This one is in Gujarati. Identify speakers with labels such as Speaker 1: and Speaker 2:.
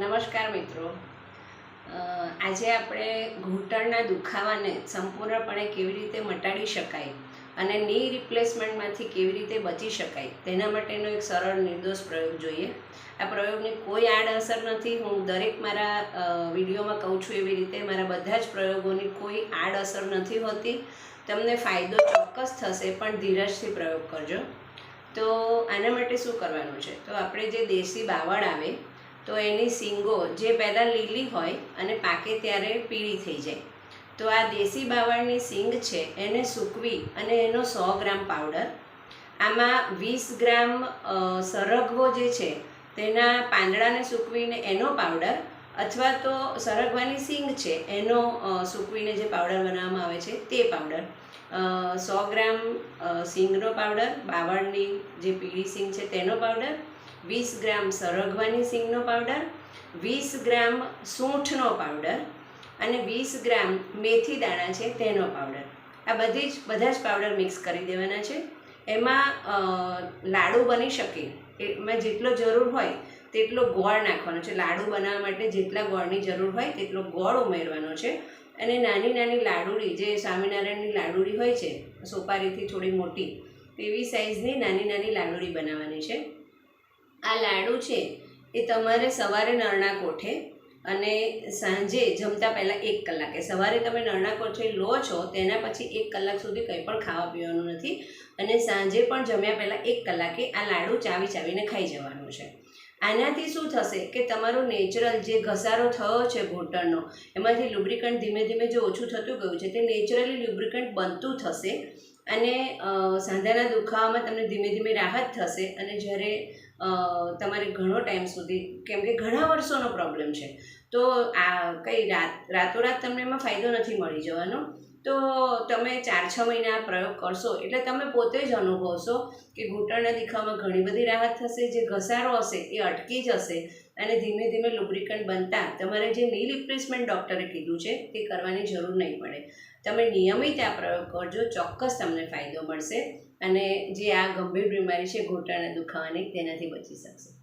Speaker 1: નમસ્કાર મિત્રો. આજે આપણે ઘૂંટણના દુખાવાને સંપૂર્ણપણે કેવી રીતે મટાડી શકાય અને ની રિપ્લેસમેન્ટમાંથી કેવી રીતે બચી શકાય તેના માટેનો એક સરળ નિર્દોષ પ્રયોગ જોઈએ. આ પ્રયોગની કોઈ આડઅસર નથી. હું દરેક મારા વિડીયોમાં કહું છું એવી રીતે મારા બધા જ પ્રયોગોની કોઈ આડઅસર નથી હોતી. તમને ફાયદો ચોક્કસ થશે, પણ ધીરજથી પ્રયોગ કરજો. તો આના માટે શું કરવાનું છે? તો આપણે જે દેશી બાવળ આવે તો એની સિંગો જે પહેલાં લીલી હોય અને પાકે ત્યારે પીળી થઈ જાય. તો આ દેશી બાવળની સિંગ છે, એને સૂકવી અને એનો સો ગ્રામ પાવડર. આમાં વીસ ગ્રામ સરગવો જે છે, તેના પાંદડાને સૂકવીને એનો પાવડર અથવા તો સરગવાની સિંગ છે, એનો સૂકવીને જે પાવડર બનાવવામાં આવે છે, તે પાવડર. સો ગ્રામ સિંગનો પાવડર, બાવળની જે પીળી સિંગ છે, તેનો પાવડર વીસ ગ્રામ સરગવાની સિંગનો પાવડર, વીસ ગ્રામ સૂંઠનો પાવડર અને વીસ ગ્રામ મેથી દાણા છે તેનો પાવડર. આ બધી જ, બધા જ પાવડર મિક્સ કરી દેવાના છે. એમાં લાડુ બની શકે. એમાં જેટલો જરૂર હોય તેટલો ગોળ નાખવાનો છે. લાડુ બનાવવા માટે જેટલા ગોળની જરૂર હોય તેટલો ગોળ ઉમેરવાનો છે. અને નાની નાની લાડુડી, જે સ્વામિનારાયણની લાડુડી હોય છે, સોપારીથી થોડી મોટી, તેવી સાઇઝની નાની નાની લાડુડી બનાવવાની છે. આ લાડુ છે, એ તમારે સવારે નરણા કોઠે અને સાંજે જમતા પહેલાં એક કલાકે. સવારે તમે નરણા કોઠે લો છો, તેના પછી એક કલાક સુધી કંઈ પણ ખાવા પીવાનું નથી અને સાંજે પણ જમ્યા પહેલાં એક કલાકે આ લાડુ ચાવી ચાવીને ખાઈ જવાનું છે. આનાથી શું થશે કે તમારું નેચરલ જે ઘસારો થયો છે ઘૂંટણનો, એમાંથી લુબ્રિકન્ટ ધીમે ધીમે જે ઓછું થતું ગયું છે, તે નેચરલી લુબ્રિકન્ટ બનતું થશે અને સાંધાના દુખાવામાં તમને ધીમે ધીમે રાહત થશે અને જ્યારે તમારે ઘણો ટાઈમ સુધી, કેમ કે ઘણા વર્ષોનો પ્રોબ્લેમ છે. તો આ કંઈ રાત, રાતોરાત તમને એમાં ફાયદો નથી મળી જવાનો. તો તમે ચાર છ મહિના પ્રયોગ કરશો. એટલે તમે પોતે જ અનુભવશો કે ઘૂંટણના દુખાવામાં ઘણી બધી રાહત થશે જે ઘસારો હશે એ અટકી જશે અને ધીમે ધીમે લુબ્રિકન્ટ બનતા તમારે જે ની રિપ્લેસમેન્ટ ડૉક્ટરે કીધું છે તે કરવાની જરૂર નહીં પડે. તમે નિયમિત આ પ્રયોગ કરજો, ચોક્કસ તમને ફાયદો મળશે અને જે આ ગંભીર બીમારી છે, ઘૂંટણના દુખાવાની, તેનાથી બચી શકશે.